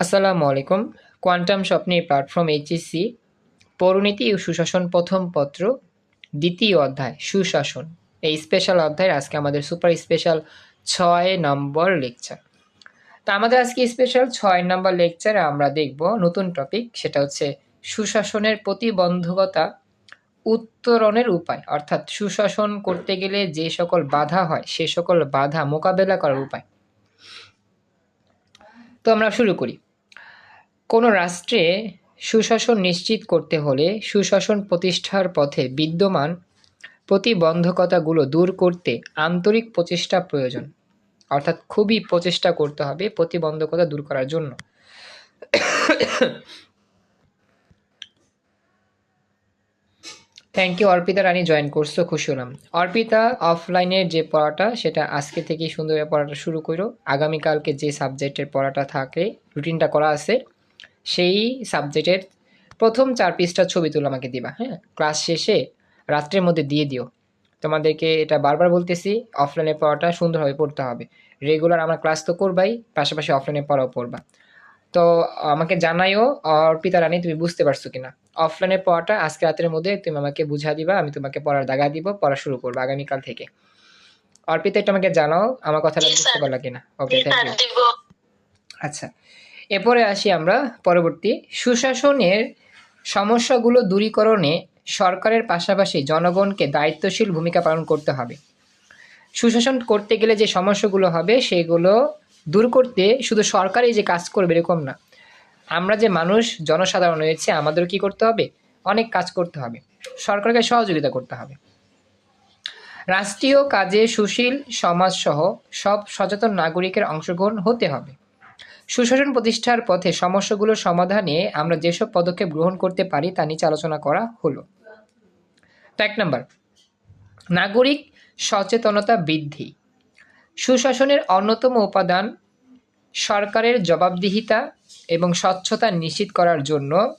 আসসালামু আলাইকুম কোয়ান্টাম স্বপ্নে প্ল্যাটফর্ম এইচএসসি পৌরনীতি ও সুশাসন প্রথম পত্র, দ্বিতীয় অধ্যায়, সুশাসন। এই স্পেশাল অধ্যায় আজকে আমাদের সুপার স্পেশাল ছয় নম্বর লেকচার তা আমাদের আজকে স্পেশাল ছয় নম্বর লেকচারে আমরা দেখব নতুন টপিক সেটা হচ্ছে সুশাসনের প্রতিবন্ধকতা উত্তরণের উপায়। অর্থাৎ সুশাসন করতে গেলে যে সকল বাধা হয়, সে সকল বাধা মোকাবেলা করার উপায়। তো আমরা শুরু করি। কোনো রাষ্ট্রে সুশাসন নিশ্চিত করতে হলে সুশাসন প্রতিষ্ঠার পথে বিদ্যমান প্রতিবন্ধকতাগুলো দূর করতে আন্তরিক প্রচেষ্টা প্রয়োজন। অর্থাৎ খুবই প্রচেষ্টা করতে হবে প্রতিবন্ধকতা দূর করার জন্য। Thank you Arpita Rani join করছ, খুশি হলাম। অর্পিতা অফলাইনের যে পড়াটা, সেটা আজকে থেকেই সুন্দরভাবে পড়াটা শুরু করো। আগামীকালকে যে সাবজেক্টের পড়াটা থাকে রুটিনটা করা আছে, সেই সাবজেক্টের প্রথম চার পিসটা ছবি তুলে আমাকে দিবা হ্যাঁ? ক্লাস শেষে রাত্রের মধ্যে দিয়ে দিও। তোমাদেরকে এটা বারবার বলতেছি অফলাইনে পড়াটা সুন্দরভাবে পড়তে হবে। রেগুলার আমরা ক্লাস তো করবাই, পাশাপাশি অফলাইনে পড়াও পড়বা। তো আমাকে জানাইও, অর্পিতা রানী, তুমি বুঝতে পারছ কিনা? অফলাইনে পড়াটা আজকে রাতের মধ্যে তুমি আমাকে বুঝা দিবা আমি তোমাকে পড়ার দাগা দিব পড়া শুরু করব আগামীকাল থেকে। অর্পিতা একটু আমাকে জানাও আমার কথাটা বুঝতে। পারলা কিনা? ওকে থ্যাংক ইউ আচ্ছা এরপরে আসি আমরা পরবর্তী। সুশাসনের সমস্যাগুলো দূরীকরণে সরকারের পাশাপাশি জনগণকে দায়িত্বশীল ভূমিকা পালন করতে হবে। সুশাসন করতে গেলে যে সমস্যাগুলো হবে সেগুলো দূর করতে শুধু সরকারই যে কাজ করবে এরকম না। আমরা যে মানুষ, জনসাধারণ রয়েছে আমাদের কি করতে হবে? অনেক কাজ করতে হবে। সরকারকে সহযোগিতা করতে হবে। রাষ্ট্রীয় কাজে সুশীল সমাজসহ সব সচেতন নাগরিকের অংশগ্রহণ হতে হবে। সুশাসন প্রতিষ্ঠার পথে সমস্যাগুলো সমাধানে আমরা যেসব পদক্ষেপ গ্রহণ করতে পারি তা নিচে আলোচনা করা হলো। তো এক নম্বর, নাগরিক সচেতনতা বৃদ্ধি। সুশাসনের অন্যতম উপাদান সরকারের জবাবদিহিতা এবং স্বচ্ছতা নিশ্চিত করার জন্য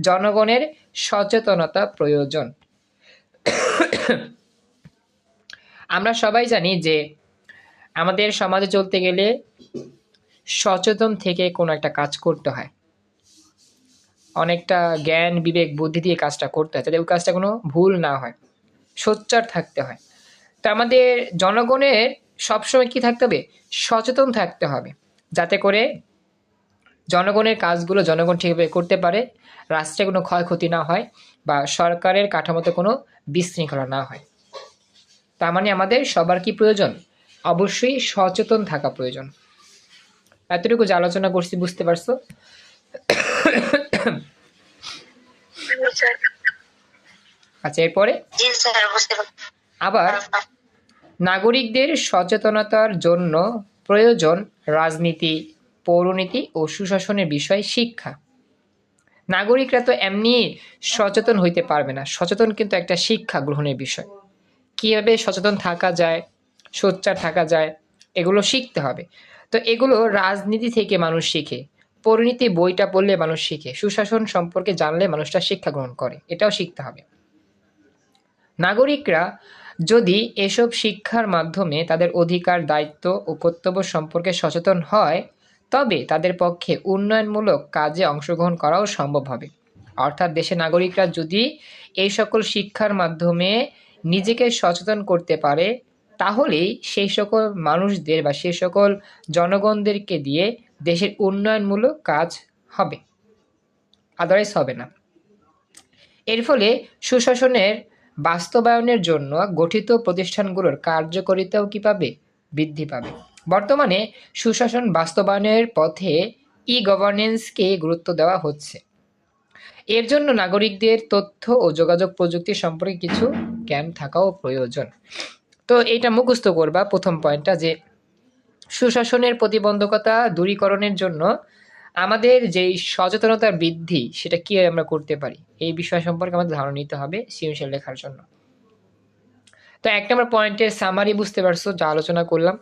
জনগণের সচেতনতা প্রয়োজন। আমরা সবাই জানি যে আমাদের সমাজে চলতে গেলে সচেতন থেকে কোনো একটা কাজ করতে হয়। অনেকটা জ্ঞান, বিবেক, বুদ্ধি দিয়ে কাজটা করতে হয়, যাতে ওই কাজটা কোনো ভুল না হয়, সোচ্চার থাকতে হয়। তো আমাদের জনগণের সবসময় কি থাকতে হবে? সচেতন থাকতে হবে। যাতে করে জনগণের কাজগুলো জনগণ ঠিকভাবে করতে পারে রাষ্ট্রে কোনো ক্ষয়ক্ষতি না হয় বা সরকারের কাঠামোতে কোনো বিশৃঙ্খলা না হয়। তার মানে আমাদের সবার কি প্রয়োজন? অবশ্যই সচেতন থাকা প্রয়োজন। এতটুকু যে আলোচনা করছি বুঝতে পারছ? আচ্ছা এরপরে? আবার নাগরিকদের সচেতনতার জন্য প্রয়োজন রাজনীতি, পৌরনীতি ও সুশাসনের বিষয় শিক্ষা। নাগরিকরা তো এমনি সচেতন হইতে পারবে না। সচেতন কিন্তু একটা শিক্ষা গ্রহণের বিষয়। কীভাবে সচেতন থাকা যায়, সোচ্চার থাকা যায়, এগুলো শিখতে হবে। তো এগুলো রাজনীতি থেকে মানুষ শিখে পরিণীতি বইটা পড়লে মানুষ শিখে, সুশাসন সম্পর্কে জানলে মানুষটা শিক্ষা গ্রহণ করে, এটাও শিখতে হবে। নাগরিকরা যদি এসব শিক্ষার মাধ্যমে তাদের অধিকার, দায়িত্ব ও কর্তব্য সম্পর্কে সচেতন হয়, তবে তাদের পক্ষে উন্নয়নমূলক কাজে অংশগ্রহণ করাও সম্ভব হবে। অর্থাৎ দেশের নাগরিকরা যদি এই সকল শিক্ষার মাধ্যমে নিজেকে সচেতন করতে পারে, তাহলেই সেই সকল মানুষদের বা সেই সকল জনগণদেরকে দিয়ে দেশের উন্নয়নমূলক কাজ হবে। আদারওয়াইজ হবে না। এর ফলে সুশাসনের বাস্তবায়নের জন্য গঠিত প্রতিষ্ঠানগুলোর কার্যকারিতাও কি পাবে? বৃদ্ধি পাবে। বর্তমানে সুশাসন বাস্তবায়নের পথে ই গভর্নেন্সকে গুরুত্ব দেওয়া হচ্ছে। এর জন্য নাগরিকদের তথ্য ও যোগাযোগ প্রযুক্তি সম্পর্কে কিছু জ্ঞান থাকাও প্রয়োজন। তো এটা মুখস্থ করবা প্রথম পয়েন্টটা যে, সুশাসনের প্রতিবন্ধকতা দূরীকরণের জন্য আমাদের যেই সচেতনতা বৃদ্ধি সেটা কীভাবে আমরা করতে পারি? এই বিষয় সম্পর্কে আমাদের ধারণা নিতে হবে সৃজনশীল লেখার জন্য। তো এক নম্বর পয়েন্টের সামারি বুঝতে পারছ যা আলোচনা করলাম।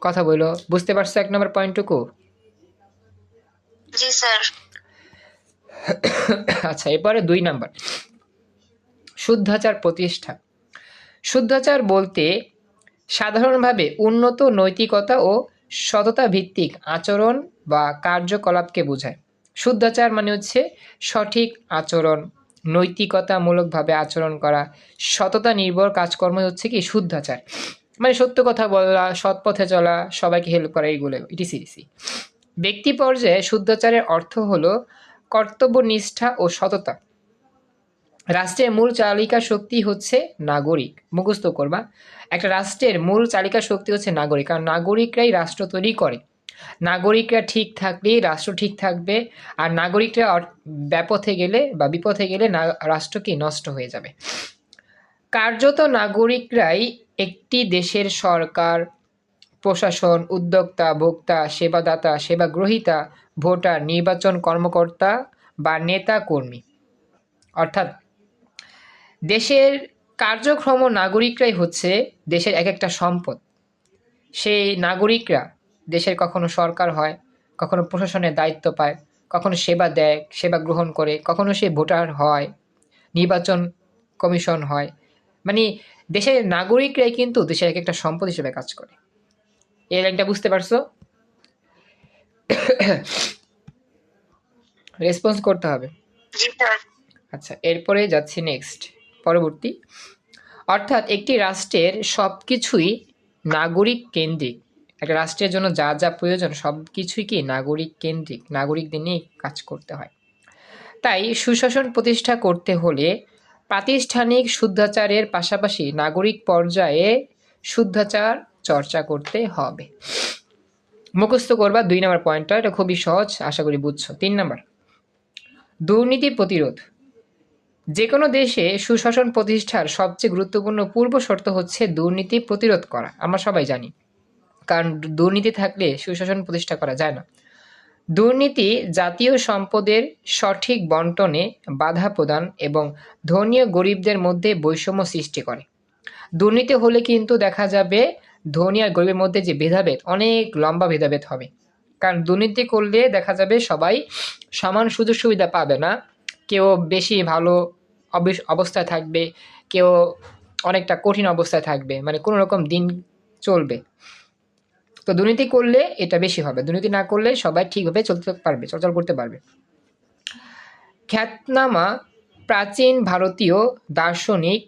কথা বলো বুঝতে পারছ এক নম্বর পয়েন্টটুকু জি স্যার। আচ্ছা এরপরে দুই নাম্বার। শুদ্ধাচার প্রতিষ্ঠা। শুদ্ধাচার বলতে সাধারণভাবে উন্নত নৈতিকতা ও সততা ভিত্তিক আচরণ বা কার্যকলাপকে বোঝায়। শুদ্ধাচার মানে হচ্ছে সঠিক আচরণ, নৈতিকতামূলকভাবে আচরণ করা সততা নির্ভর কাজকর্ম হচ্ছে কি শুদ্ধাচার। মানে সত্য কথা বলা সৎ পথে চলা, সবাইকে হেল্প করা, এইগুলো ইটিসিডিসি ব্যক্তি পর্যায়ে শুদ্ধাচারের অর্থ হলো কর্তব্যনিষ্ঠা ও সততা। রাষ্ট্রের মূল চালিকা শক্তি হচ্ছে নাগরিক। মুখস্থ করবা। একটা রাষ্ট্রের মূল চালিকা শক্তি হচ্ছে নাগরিক, কারণ নাগরিকরাই রাষ্ট্র তৈরি করে। নাগরিকরা ঠিক থাকলেই রাষ্ট্র ঠিক থাকবে, আর নাগরিকরা ব্যাপথে গেলে বা বিপথে গেলে না রাষ্ট্র কি নষ্ট হয়ে যাবে। কার্যত নাগরিকরাই একটি দেশের সরকার, প্রশাসন, উদ্যোক্তা, ভোক্তা, সেবাদাতা সেবা গ্রহীতা ভোটার, নির্বাচন কর্মকর্তা বা নেতা কর্মী অর্থাৎ দেশের কার্যক্রম নাগরিকরাই হচ্ছে দেশের এক একটা সম্পদ। সেই নাগরিকরা দেশের কখনো সরকার হয় কখনো প্রশাসনের দায়িত্ব পায় কখনো সেবা দেয় সেবা গ্রহণ করে কখনো সে ভোটার হয় নির্বাচন কমিশন হয়। মানে দেশের নাগরিকরাই কিন্তু দেশের এক একটা সম্পদ হিসেবে কাজ করে। এই লাইনটা বুঝতে পারছ? রেসপন্স করতে হবে। আচ্ছা এরপরে যাচ্ছি নেক্সট পরবর্তী। অর্থাৎ একটি রাষ্ট্রের সব কিছুই নাগরিক কেন্দ্রিক। একটা রাষ্ট্রের জন্য যা যা প্রয়োজন সব কিছুই কি নাগরিক কেন্দ্রিক? নাগরিকদের নিয়ে কাজ করতে হয়। তাই সুশাসন প্রতিষ্ঠা করতে হলে প্রাতিষ্ঠানিক শুদ্ধাচারের পাশাপাশি নাগরিক পর্যায়ে শুদ্ধাচার চর্চা করতে হবে। মুখস্থ করবা, দুই নম্বর পয়েন্টটা, এটা খুবই সহজ, আশা করি বুঝছ। তিন নম্বর, দুর্নীতি প্রতিরোধ। যে কোনো দেশে সুশাসন প্রতিষ্ঠার সবচেয়ে গুরুত্বপূর্ণ পূর্ব শর্ত হচ্ছে দুর্নীতি প্রতিরোধ করা। আমরা সবাই জানি। কারণ দুর্নীতি থাকলে সুশাসন প্রতিষ্ঠা করা যায় না। দুর্নীতি জাতীয় সম্পদের সঠিক বন্টনে বাধা প্রদান এবং ধনী গরিবদের মধ্যে বৈষম্য সৃষ্টি করে। দুর্নীতি হলে কিন্তু দেখা যাবে ধনী আর গরিবের মধ্যে যে ভেদাভেদ, অনেক লম্বা ভেদাভেদ হবে। কারণ দুর্নীতি করলে দেখা যাবে সবাই সমান সুযোগ সুবিধা পাবে না। কেউ বেশি ভালো অবস্থায় থাকবে, কেউ অনেকটা কঠিন অবস্থায় থাকবে মানে কোনো রকম দিন চলবে। তো দুর্নীতি করলে এটা বেশি হবে, দুর্নীতি না করলে সবাই ঠিকভাবে চলতে পারবে, চলাচল করতে পারবে। খ্যাতনামা প্রাচীন ভারতীয় দার্শনিক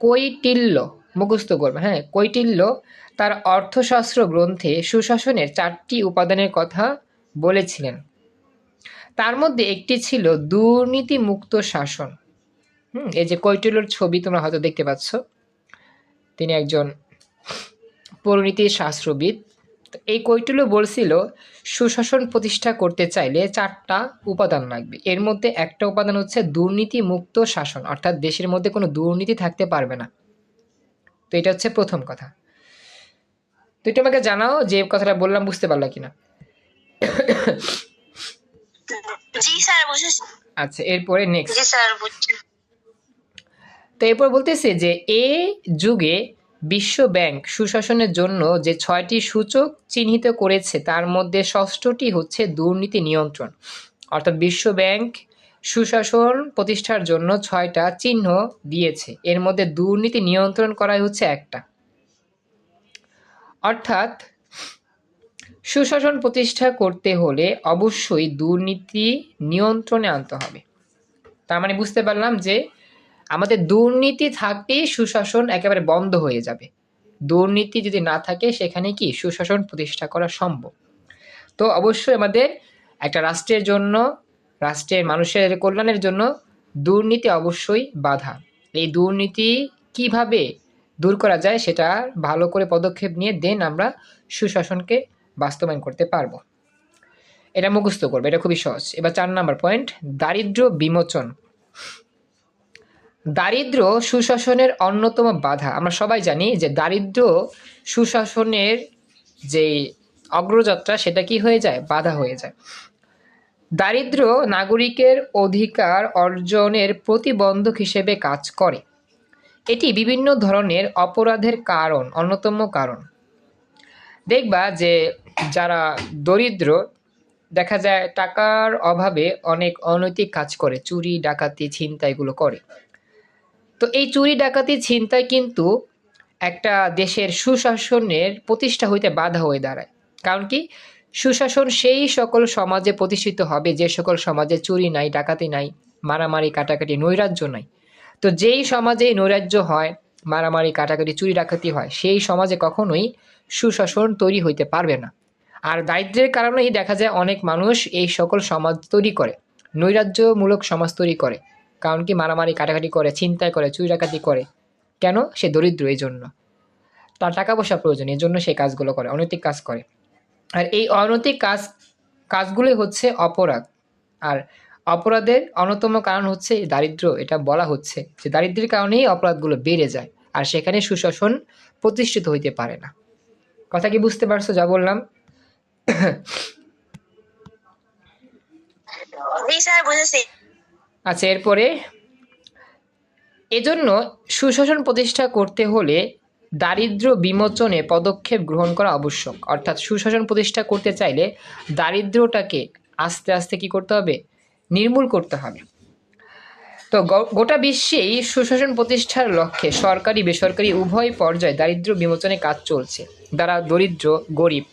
কৈটিল্য মুখস্থ করবে হ্যাঁ কৈটিল্য তার অর্থশাস্ত্র গ্রন্থে সুশাসনের চারটি উপাদানের কথা বলেছিলেন। তার মধ্যে একটি ছিল দুর্নীতিমুক্ত শাসন। হুম, এই যে কৈটিল্যর ছবি তোমরা হয়তো দেখতে পাচ্ছ। তিনি একজন পরিণীতি শাস্ত্রবিদ। তো এই কৈটিল্য বলছিল, সুশাসন প্রতিষ্ঠা করতে চাইলে চারটা উপাদান লাগবে। এর মধ্যে একটা উপাদান হচ্ছে দুর্নীতিমুক্ত শাসন, অর্থাৎ দেশের মধ্যে কোনো দুর্নীতি থাকতে পারবে না। তো এটা হচ্ছে প্রথম কথা। তো এটা আমাকে জানাও যে কথাটা বললাম, বুঝতে পারলা কিনা। জি স্যার বুঝেছি আচ্ছা এরপরে নেক্সট জি স্যার বুঝছি তো এরপর বলতেছে যে এ যুগে বিশ্ব ব্যাংক সুশাসনের জন্য যে ছয়টি সূচক চিহ্নিত করেছে তার মধ্যে ষষ্ঠটি হচ্ছে দুর্নীতি নিয়ন্ত্রণ। অর্থাৎ বিশ্ব ব্যাংক সুশাসন প্রতিষ্ঠার জন্য ছয়টা চিহ্ন দিয়েছে। এর মধ্যে দুর্নীতি নিয়ন্ত্রণ করাই হচ্ছে একটা। অর্থাৎ সুশাসন প্রতিষ্ঠা করতে হলে অবশ্যই দুর্নীতি নিয়ন্ত্রণে আনতে হবে। তার মানে বুঝতে পারলাম যে আমাদের দুর্নীতি থাকলেই সুশাসন একেবারে বন্ধ হয়ে যাবে। দুর্নীতি যদি না থাকে, সেখানে কি সুশাসন প্রতিষ্ঠা করা সম্ভব? তো অবশ্যই আমাদের একটা রাষ্ট্রের জন্য, রাষ্ট্রের মানুষের কল্যাণের জন্য দুর্নীতি অবশ্যই বাধা। এই দুর্নীতি কীভাবে দূর করা যায়, সেটা ভালো করে পদক্ষেপ নিয়ে দেন আমরা সুশাসনকে বাস্তবায়ন করতে পারব। এটা মুখস্থ করবে, এটা খুবই সহজ। এবার চার নাম্বার পয়েন্ট দারিদ্র বিমোচন। দারিদ্র সুশাসনের অন্যতম বাধা। আমরা সবাই জানি যে দারিদ্র সুশাসনের যে অগ্রযাত্রা, সেটা কি হয়ে যায়? বাধা হয়ে যায়। দারিদ্র নাগরিকের অধিকার অর্জনের প্রতিবন্ধক হিসেবে কাজ করে। এটি বিভিন্ন ধরনের অপরাধের কারণ, অন্যতম কারণ। দেখবা যে যারা দরিদ্র, দেখা যায় টাকার অভাবে অনেক অনৈতিক কাজ করে, চুরি, ডাকাতি, ছিনতাই এগুলো করে। তো এই চুরি, ডাকাতি, ছিনতাই কিন্তু একটা দেশের সুশাসনের প্রতিষ্ঠা হইতে বাধা হয়ে দাঁড়ায়। কারণ কি? সুশাসন সেই সকল সমাজে প্রতিষ্ঠিত হবে, যে সকল সমাজে চুরি নাই, ডাকাতি নাই, মারামারি, কাটাকাটি, নৈরাজ্য নাই। তো যেই সমাজে নৈরাজ্য হয়, মারামারি, কাটাকাটি, চুরি, ডাকাতি হয়, সেই সমাজে কখনোই সুশাসন তৈরি হইতে পারবে না। আর দারিদ্র্যের কারণেই দেখা যায় অনেক মানুষ এই সকল সমাজ তৈরি করে, নৈরাজ্যমূলক সমাজ তৈরি করে। কারণ কি মারামারি, কাটাকাটি করে, ছিনতাই করে চুরি করে। কেন? সে দরিদ্র এই জন্য। তার টাকা পয়সা প্রয়োজন, এই জন্য সে কাজগুলো করে, অনৈতিক কাজ করে। আর এই অনৈতিক কাজ, কাজগুলোই হচ্ছে অপরাধ। আর অপরাধের অন্যতম কারণ হচ্ছে এই দারিদ্র্য এটা বলা হচ্ছে যে দারিদ্র্যের কারণেই অপরাধগুলো বেড়ে যায়, আর সেখানে সুশাসন প্রতিষ্ঠিত হইতে পারে না। কথা কি বুঝতে পারছ যা বললাম? আচ্ছা এরপরে এজন্য সুশাসন প্রতিষ্ঠা করতে হলে দারিদ্র্য বিমোচনে পদক্ষেপ গ্রহণ করা আবশ্যক। অর্থাৎ সুশাসন প্রতিষ্ঠা করতে চাইলে দারিদ্রটাকে আস্তে আস্তে কি করতে হবে? নির্মূল করতে হবে। তো গোটা বিশ্বেই সুশাসন প্রতিষ্ঠার লক্ষ্যে সরকারি বেসরকারি উভয় পর্যায়ে দারিদ্র্য বিমোচনে কাজ চলছে। যারা দরিদ্র, গরিব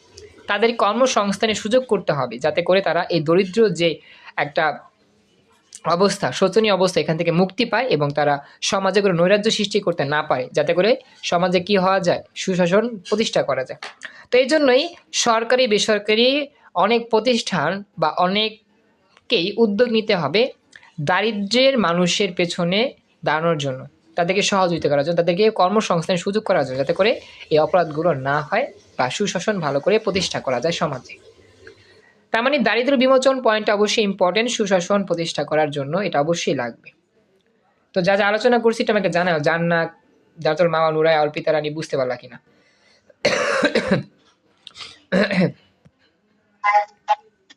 তাদের কর্মসংস্থানের সুযোগ করতে হবে, যাতে করে তারা এই দরিদ্র যে একটা অবস্থা, শোচনীয় অবস্থা এখান থেকে মুক্তি পায় এবং তারা সমাজে করে নৈরাজ্য সৃষ্টি করতে না পারে, যাতে করে সমাজে কি হওয়া যায়? সুশাসন প্রতিষ্ঠা করা যায়। তো এই জন্যই সরকারি, বেসরকারি অনেক প্রতিষ্ঠান বা অনেককেই উদ্যোগ নিতে হবে দারিদ্র্যের মানুষের পেছনে দাঁড়ানোর জন্য। তাদেরকে সহযোগিতা করার জন্য তাদেরকে কর্মসংস্থানের সুযোগ করার জন্য যাতে করে এই অপরাধগুলো না হয় বা সুশাসন ভালো করে প্রতিষ্ঠা করা যায় সমাজে। তার মানে দারিদ্র বিমোচন পয়েন্ট অবশ্যই ইম্পর্টেন্ট সুশাসন প্রতিষ্ঠা করার জন্য এটা অবশ্যই লাগবে। তো যা যা আলোচনা করছি এটা আমাকে জানাও জান না যার তোর মামা নুরায় অর্পিতা রানী বুঝতে পারলা কিনা?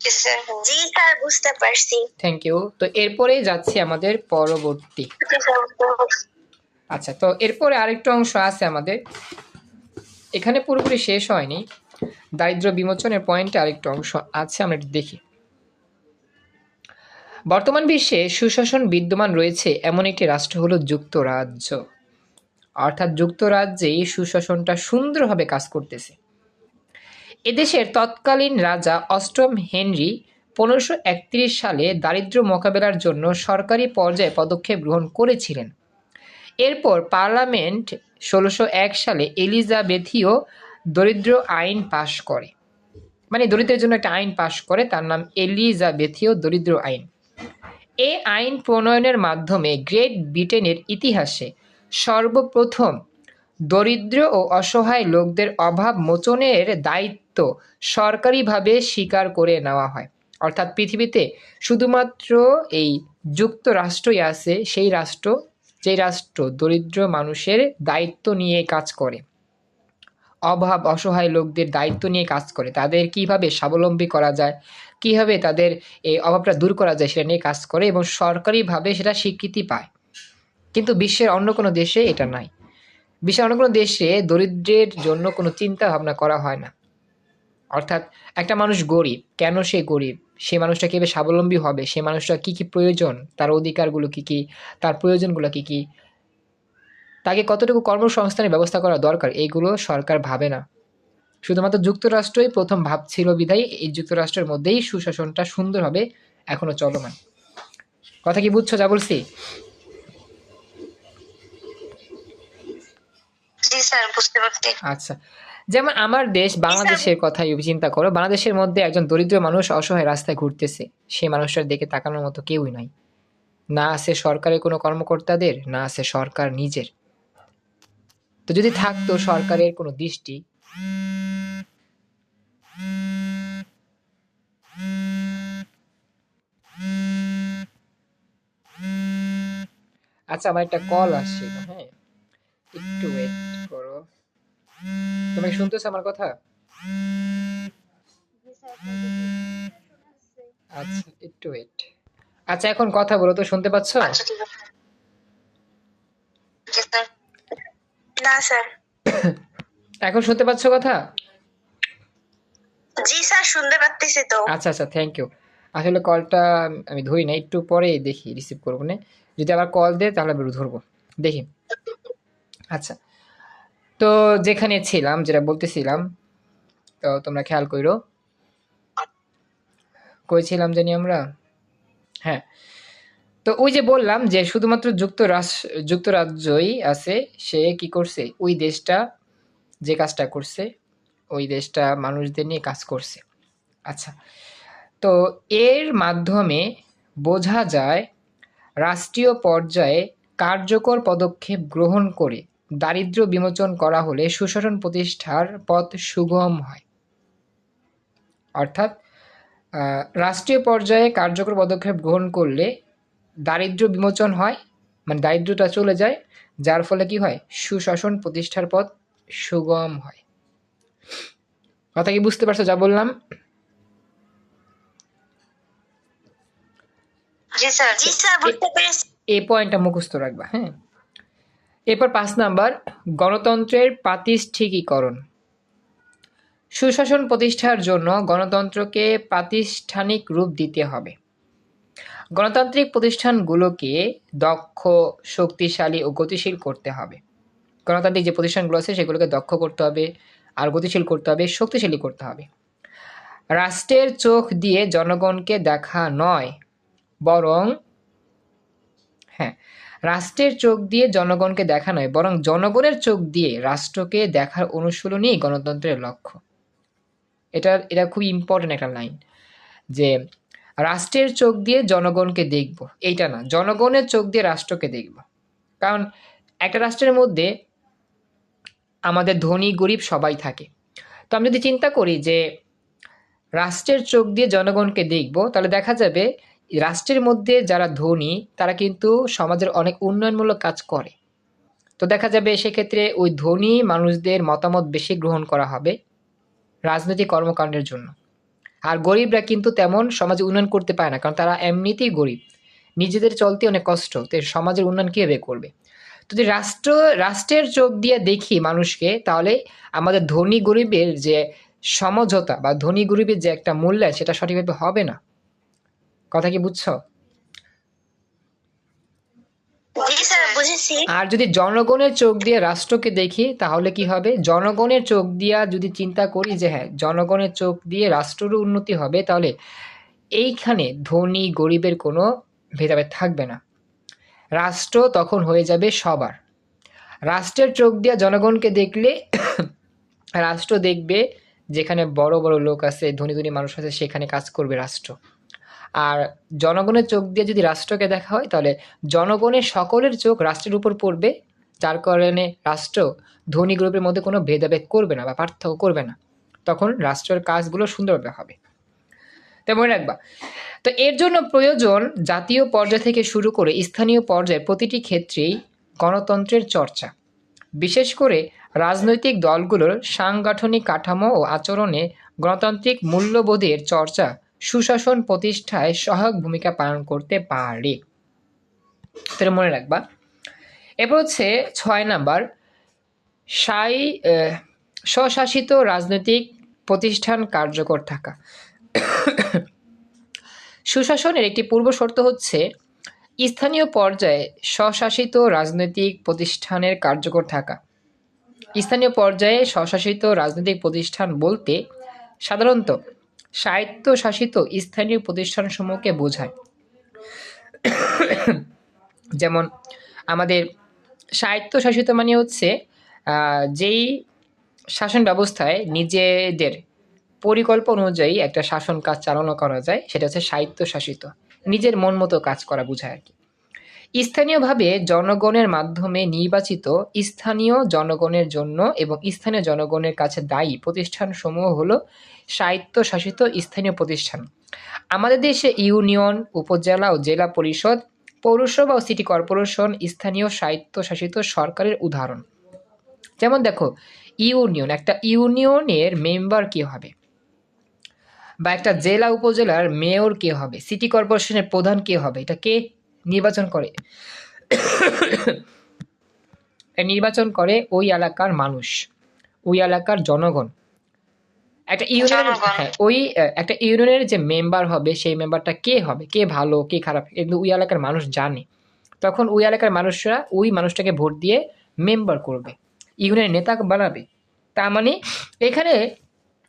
জি স্যার জি স্যার বুঝতে পারছি। থ্যাংক ইউ তো এরপরেই যাচ্ছি আমাদের পরবর্তী আচ্ছা তো এরপরে আরেকটু অংশ আছে আমাদের। এখানে পুরোপুরি শেষ হয়নি। দারিদ্র বিমোচনের পয়েন্টে আরেকটু অংশ আছে, আমরা একটু দেখি। বর্তমান বিশ্বে সুশাসন বিদ্যমান রয়েছে এমন একটি রাষ্ট্র হলো যুক্তরাজ্য। অর্থাৎ যুক্তরাজ্যেই সুশাসনটা সুন্দরভাবে কাজ করতেছে। এদেশের তৎকালীন রাজা অষ্টম হেনরি পনেরোশো সালে দারিদ্র্য মোকাবেলার জন্য সরকারি পর্যায়ে পদক্ষেপ গ্রহণ করেছিলেন। এরপর পার্লামেন্ট ষোলোশো এক সালে এলিজাবেথীয় দরিদ্র আইন পাশ করে। মানে দরিদ্রের জন্য একটা আইন পাশ করে, তার নাম এলিজাবেথীয় দরিদ্র আইন। এই আইন প্রণয়নের মাধ্যমে গ্রেট ব্রিটেনের ইতিহাসে সর্বপ্রথম দরিদ্র ও অসহায় লোকদের অভাব মোচনের দায়িত্ব সরকারিভাবে স্বীকার করে নেওয়া হয়। অর্থাৎ পৃথিবীতে শুধুমাত্র এই যুক্তরাষ্ট্রই আছে, সেই রাষ্ট্র যে রাষ্ট্র দরিদ্র মানুষের দায়িত্ব নিয়ে কাজ করে। অভাব, অসহায় লোকদের দায়িত্ব নিয়ে কাজ করে। তাদের কীভাবে স্বাবলম্বী করা যায়? কীভাবে তাদের এই অভাবটা দূর করা যায় সেটা নিয়ে কাজ করে এবং সরকারিভাবে সেটা স্বীকৃতি পায়? কিন্তু বিশ্বের অন্য কোনো দেশে এটা নাই। বিশ্বের অন্য কোনো দেশে দরিদ্রের জন্য কোনো চিন্তা ভাবনা করা হয় না। অর্থাৎ একটা মানুষ গরিব কেন সে গরিব? সে মানুষটা কীভাবে স্বাবলম্বী হবে? সে মানুষটা কী কী প্রয়োজন? তার অধিকারগুলো কী কী? তার প্রয়োজনগুলো কী কী? তাকে কতটুকু কর্মসংস্থানের ব্যবস্থা করা দরকার? এইগুলো সরকার ভাবে না। শুধুমাত্র যুক্তরাষ্ট্রই প্রথম ভাবছিল বিধায় এই যুক্তরাষ্ট্রের মধ্যেই সুশাসনটা সুন্দরভাবে এখনও চলমান। কথা কি বুঝছ যা বলছি আচ্ছা। যেমন আমার দেশ বাংলাদেশের কথাই চিন্তা করো বাংলাদেশের মধ্যে একজন দরিদ্র মানুষ অসহায় রাস্তায় ঘুরতেছে। সেই মানুষটার দেখে তাকানোর মতো কেউই নাই। না আছে সরকারের কোনো কর্মকর্তাদের না আছে সরকার নিজের। তো যদি থাকতো সরকারের কোনো দৃষ্টি আচ্ছা আমার একটা কল আসছিল হ্যাঁ? একটু ওয়েট করো। তুমি শুনতেছো আমার কথা? আচ্ছা একটু ওয়েট আচ্ছা এখন কথা বলো তো শুনতে পাচ্ছ? আচ্ছা না স্যার। এখন শুনতে পাচ্ছ কথা? জি স্যার শুনতে পারতেছি তো। আচ্ছা আচ্ছা থ্যাংক ইউ আসলে কলটা আমি ধরি না একটু পরে দেখি রিসিভ করব না। যদি আবার কল দেয় তাহলে আমি ধরবো। দেখি। আচ্ছা। তো যেখানে ছিলাম, যেটা বলতেছিলাম, তো তোমরা খেয়াল করো কইছিলাম জানি আমরা? হ্যাঁ। তো ওই যে বললাম যে শুধুমাত্র যুক্তরাষ্ট্র যুক্তরাজ্যই আছে, সে কি করছে? ওই দেশটা যে কাজটা করছে, ওই দেশটা মানুষদের নিয়ে কাজ করছে। আচ্ছা। তো এর মাধ্যমে বোঝা যায়, রাষ্ট্রীয় পর্যায়ে কার্যকর পদক্ষেপ গ্রহণ করে দারিদ্র্য বিমোচন করা হলে সুশাসন প্রতিষ্ঠার পথ সুগম হয়। অর্থাৎ রাষ্ট্রীয় পর্যায়ে কার্যকর পদক্ষেপ গ্রহণ করলে দারিদ্র্য বিমোচন হয় মানে দারিদ্রতা চলে যায় যার ফলে কি হয়? সুশাসন প্রতিষ্ঠার পথ সুগম হয়। কথা কি বুঝতে পারছ যা বললাম? জি স্যার। জি স্যার বুঝতে পেরেছি। এই পয়েন্টটা মুখস্থ রাখবা হ্যাঁ। এরপর পাঁচ নাম্বার, গণতন্ত্রের প্রাতিষ্ঠিকীকরণ সুশাসন প্রতিষ্ঠার জন্য গণতন্ত্রকে প্রাতিষ্ঠানিক রূপ দিতে হবে। গণতান্ত্রিক প্রতিষ্ঠানগুলোকে দক্ষ, শক্তিশালী ও গতিশীল করতে হবে। গণতান্ত্রিক যে প্রতিষ্ঠানগুলো আছে, সেগুলোকে দক্ষ করতে হবে আর গতিশীল করতে হবে, শক্তিশালী করতে হবে। রাষ্ট্রের চোখ দিয়ে জনগণকে দেখা নয়, বরং হ্যাঁ রাষ্ট্রের চোখ দিয়ে জনগণকে দেখা নয়, বরং জনগণের চোখ দিয়ে রাষ্ট্রকে দেখার অনুশীলনই গণতন্ত্রের লক্ষ্য। এটা এটা খুব ইম্পর্টেন্ট একটা লাইন যে রাষ্ট্রের চোখ দিয়ে জনগণকে দেখব। এইটা না, জনগণের চোখ দিয়ে রাষ্ট্রকে দেখব। কারণ একটা রাষ্ট্রের মধ্যে আমাদের ধনী, গরিব সবাই থাকে। তো আমি যদি চিন্তা করি যে রাষ্ট্রের চোখ দিয়ে জনগণকে দেখব, তাহলে দেখা যাবে রাষ্ট্রের মধ্যে যারা ধনী, তারা কিন্তু সমাজের অনেক উন্নয়নমূলক কাজ করে। তো দেখা যাবে সেক্ষেত্রে ওই ধনী মানুষদের মতামত বেশি গ্রহণ করা হবে রাজনৈতিক কর্মকাণ্ডের জন্য। আর গরিবরা কিন্তু তেমন সমাজে উন্নয়ন করতে পারে না, কারণ তারা এমনিতেই গরিব। নিজেদের চলতে অনেক কষ্ট, তো সমাজের উন্নয়ন কীভাবে করবে? তো যদি রাষ্ট্র, রাষ্ট্রের চোখ দিয়ে দেখি মানুষকে, তাহলে আমাদের ধনী গরিবের যে সমঝোতা বা ধনী গরিবের যে একটা মূল্যায়ন, সেটা সঠিকভাবে হবে না। কথা কি বুঝছ? আর যদি জনগণের চোখ দিয়ে রাষ্ট্রকে দেখি তাহলে কি হবে? জনগণের চোখ দিয়া যদি চিন্তা করি যে হ্যাঁ জনগণের চোখ দিয়ে রাষ্ট্রেরও উন্নতি হবে তাহলে এইখানে ধনী গরিবের কোনো ভেদাভেদ থাকবে না। রাষ্ট্র তখন হয়ে যাবে সবার। রাষ্ট্রের চোখ দিয়ে জনগণকে দেখলে রাষ্ট্র দেখবে যেখানে বড় বড় লোক আছে ধনী ধনী মানুষ আছে সেখানে কাজ করবে রাষ্ট্র। আর জনগণের চোখ দিয়ে যদি রাষ্ট্রকে দেখা হয়, তাহলে জনগণের সকলের চোখ রাষ্ট্রের উপর পড়বে। যার কারণে রাষ্ট্র ধনী গ্রুপের মধ্যে কোনো ভেদাভেদ করবে না বা পার্থক্য করবে না। তখন রাষ্ট্রের কাজগুলো সুন্দরভাবে হবে। তাই মনে রাখবা। তো এর জন্য প্রয়োজন জাতীয় পর্যায় থেকে শুরু করে স্থানীয় পর্যায়ে প্রতিটি ক্ষেত্রেই গণতন্ত্রের চর্চা। বিশেষ করে রাজনৈতিক দলগুলোর সাংগঠনিক কাঠামো ও আচরণে গণতান্ত্রিক মূল্যবোধের চর্চা সুশাসন প্রতিষ্ঠায় সহায়ক ভূমিকা পালন করতে পারে। তাহলে মনে রাখবা। এরপর হচ্ছে ছয় নাম্বার, সাই স্বশাসিত রাজনৈতিক প্রতিষ্ঠান কার্যকর থাকা। সুশাসনের একটি পূর্ব শর্ত হচ্ছে, স্থানীয় পর্যায়ে স্বশাসিত রাজনৈতিক প্রতিষ্ঠানের কার্যকর থাকা। স্থানীয় পর্যায়ে স্বশাসিত রাজনৈতিক প্রতিষ্ঠান বলতে সাধারণত স্বায়ত্তশাসিত স্থানীয় প্রতিষ্ঠানসমূহকে বোঝায়। যেমন আমাদের স্বায়ত্তশাসিত মানে হচ্ছে যেই শাসন ব্যবস্থায় নিজেদের পরিকল্পনা অনুযায়ী একটা শাসন কাজ চালনা করা যায়, সেটা হচ্ছে স্বায়ত্তশাসিত নিজের মন মতো কাজ করা বোঝায় আর কি। স্থানীয়ভাবে জনগণের মাধ্যমে নির্বাচিত স্থানীয় জনগণের জন্য এবং স্থানীয় জনগণের কাছে দায়ী প্রতিষ্ঠানসমূহ হল স্বায়ত্তশাসিত স্থানীয় প্রতিষ্ঠান। আমাদের দেশে ইউনিয়ন, উপজেলা ও জেলা পরিষদ, পৌরসভা ও সিটি কর্পোরেশন স্থানীয় স্বায়ত্তশাসিত সরকারের উদাহরণ। যেমন দেখো, ইউনিয়ন, একটা ইউনিয়নের মেম্বার কে হবে? বা একটা জেলা উপজেলার মেয়র কে হবে? সিটি কর্পোরেশনের প্রধান কে হবে? এটা কে? নির্বাচন করে। নির্বাচন করে ওই এলাকার মানুষ ওই এলাকার জনগণ। একটা ইউনিয়নের জনগণ। হ্যাঁ ওই একটা ইউনিয়নের যে মেম্বার হবে সেই মেম্বারটা কে হবে? কে ভালো কে খারাপ? কিন্তু ওই এলাকার মানুষ জানে। তখন ওই এলাকার মানুষরা ওই মানুষটাকে ভোট দিয়ে মেম্বার করবে। ইউনিয়নের নেতা বানাবে। তার মানে এখানে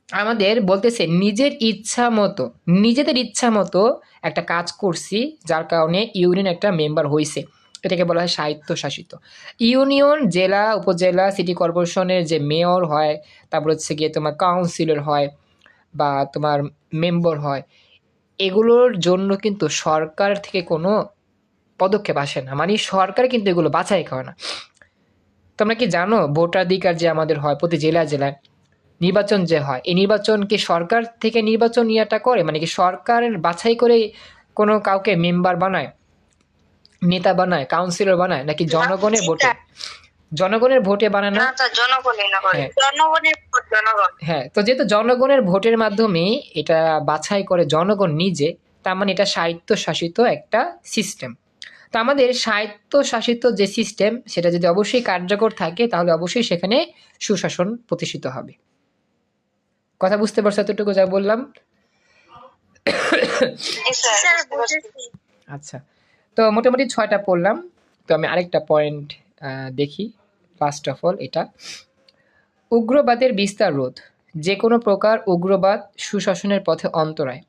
আমাদের বলতেছে, নিজের ইচ্ছা মতো, নিজেদের ইচ্ছা মতো একটা কাজ করছি, যার কারণে ইউনিয়ন একটা মেম্বার হয়েছে এটাকে বলা হয় সাহিত্য শাসিত ইউনিয়ন, জেলা, উপজেলা, সিটি কর্পোরেশনের যে মেয়র হয়, তারপর হচ্ছে গিয়ে তোমার কাউন্সিলর হয় বা তোমার মেম্বার হয়, এগুলোর জন্য কিন্তু সরকার থেকে কোনো পদক্ষেপ আসে না। মানে সরকার কিন্তু এগুলো বাছাই করে না। তোমরা কি জানো, ভোটাধিকার যে আমাদের হয় প্রতি জেলা জেলায় নির্বাচন যে হয় এই নির্বাচন কি সরকার থেকে নির্বাচন ইয়াটা করে? মানে কি সরকারের বাছাই করে কোনো কাউকে মেম্বার বানায়? নেতা বানায়? কাউন্সিলর বানায়? নাকি জনগণের ভোটে? জনগণের ভোটে বানায় না হ্যাঁ। হ্যাঁ তো যেহেতু জনগণের ভোটের মাধ্যমে এটা বাছাই করে জনগণ নিজে তার মানে এটা সাহিত্য শাসিত একটা সিস্টেম তো আমাদের সাহিত্য শাসিত যে সিস্টেম সেটা যদি অবশ্যই কার্যকর থাকে তাহলে অবশ্যই সেখানে সুশাসন প্রতিষ্ঠিত হবে। কথা বুঝতে পারছ এতটুকু যা বললাম? আচ্ছা তো মোটামুটি ছয়টা পড়লাম। তো আমি আরেকটা পয়েন্ট দেখি। ফার্স্ট অফ অল এটা। উগ্রবাদের বিস্তার রোধ। যে কোনো প্রকার উগ্রবাদ সুশাসনের পথে অন্তরায়।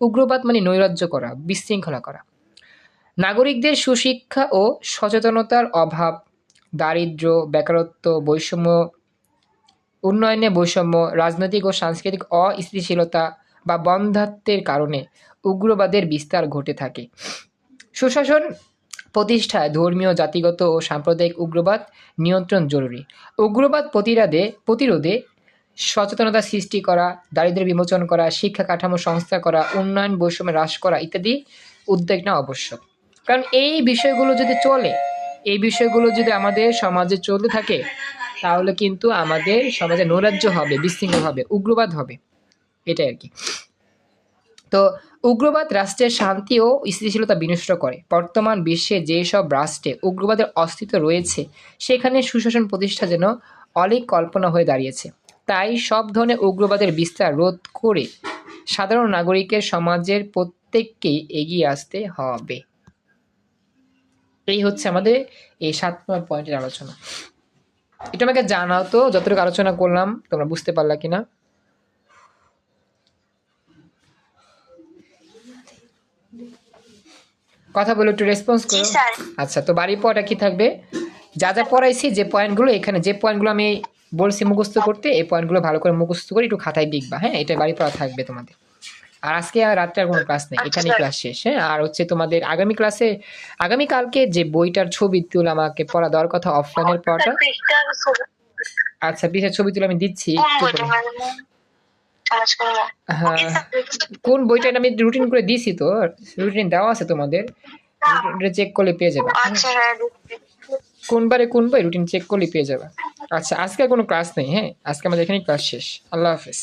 উগ্রবাদ মানে নৈরাজ্য করা বিশৃঙ্খলা করা। নাগরিকদের সুশিক্ষা ও সচেতনতার অভাব দারিদ্র বেকারত্ব বৈষম্য উন্নয়নে বৈষম্য, রাজনৈতিক ও সাংস্কৃতিক অস্থিতিশীলতা বা বন্ধাত্বের কারণে উগ্রবাদের বিস্তার ঘটে থাকে। সুশাসন প্রতিষ্ঠায় ধর্মীয়, জাতিগত ও সাম্প্রদায়িক উগ্রবাদ নিয়ন্ত্রণ জরুরি। উগ্রবাদ প্রতিরোধে প্রতিরোধে সচেতনতা সৃষ্টি করা, দারিদ্র্য বিমোচন করা, শিক্ষা কাঠামো সংস্থা করা, উন্নয়ন, বৈষম্য হ্রাস করা ইত্যাদি উদ্যোগ নেওয়া আবশ্যক। কারণ এই বিষয়গুলো যদি চলে এই বিষয়গুলো যদি আমাদের সমাজে চলতে থাকে, তাহলে কিন্তু আমাদের সমাজে নৈরাজ্য হবে, বিশৃঙ্খল হবে, উগ্রবাদ হবে। এটাই আর কি। তো উগ্রবাদ রাষ্ট্রের শান্তি ও স্থিতিশীলতা বিনষ্ট করে। বর্তমান বিশ্বে যেসব রাষ্ট্রে উগ্রবাদের অস্তিত্ব রয়েছে, সেখানে সুশাসন প্রতিষ্ঠা যেন অনেক কল্পনা হয়ে দাঁড়িয়েছে। তাই সব ধরনের উগ্রবাদের বিস্তার রোধ করে সাধারণ নাগরিকের সমাজের প্রত্যেককেই এগিয়ে আসতে হবে। এই হচ্ছে আমাদের এই সাত নম্বর পয়েন্টের আলোচনা। এটা আমাকে জানাও তো যতটুকু আলোচনা করলাম তোমরা বুঝতে পারলা কিনা? কথা বলে একটু রেসপন্স করো। আচ্ছা তো বাড়ির পড়াটা কি থাকবে? যা যা পড়াইছি যে পয়েন্টগুলো এখানে যে পয়েন্টগুলো আমি বলছি মুখস্থ করতে এই পয়েন্টগুলো ভালো করে মুখস্থ করে একটু খাতায় লিখবা হ্যাঁ? এটা বাড়ি পড়া থাকবে তোমাদের। আর আজকে আর রাত্রে আর কোনো ক্লাস নেই আচ্ছা, এখানে স্যার। ক্লাস শেষ হ্যাঁ? আর হচ্ছে তোমাদের আগামী ক্লাসে আগামী কালকে যে বইটার ছবি তুলে আমাকে পড়া দেওয়ার কথা অফলাইনের পড়াটা পৃষ্ঠার আচ্ছা বিশেষ ছবি তুলে আমি দিচ্ছি কোন একটু বইটা? হ্যাঁ কোন আমি রুটিন করে দিছি তো রুটিন দেওয়া আছে তোমাদের চেক করলে পেয়ে যাবে আচ্ছা হ্যাঁ কোন বারে কোন বই রুটিন চেক করলে পেয়ে যাবে। আচ্ছা আজকে কোনো ক্লাস নেই হ্যাঁ? আজকে আমাদের এখানেই ক্লাস শেষ। আল্লাহ হাফেজ।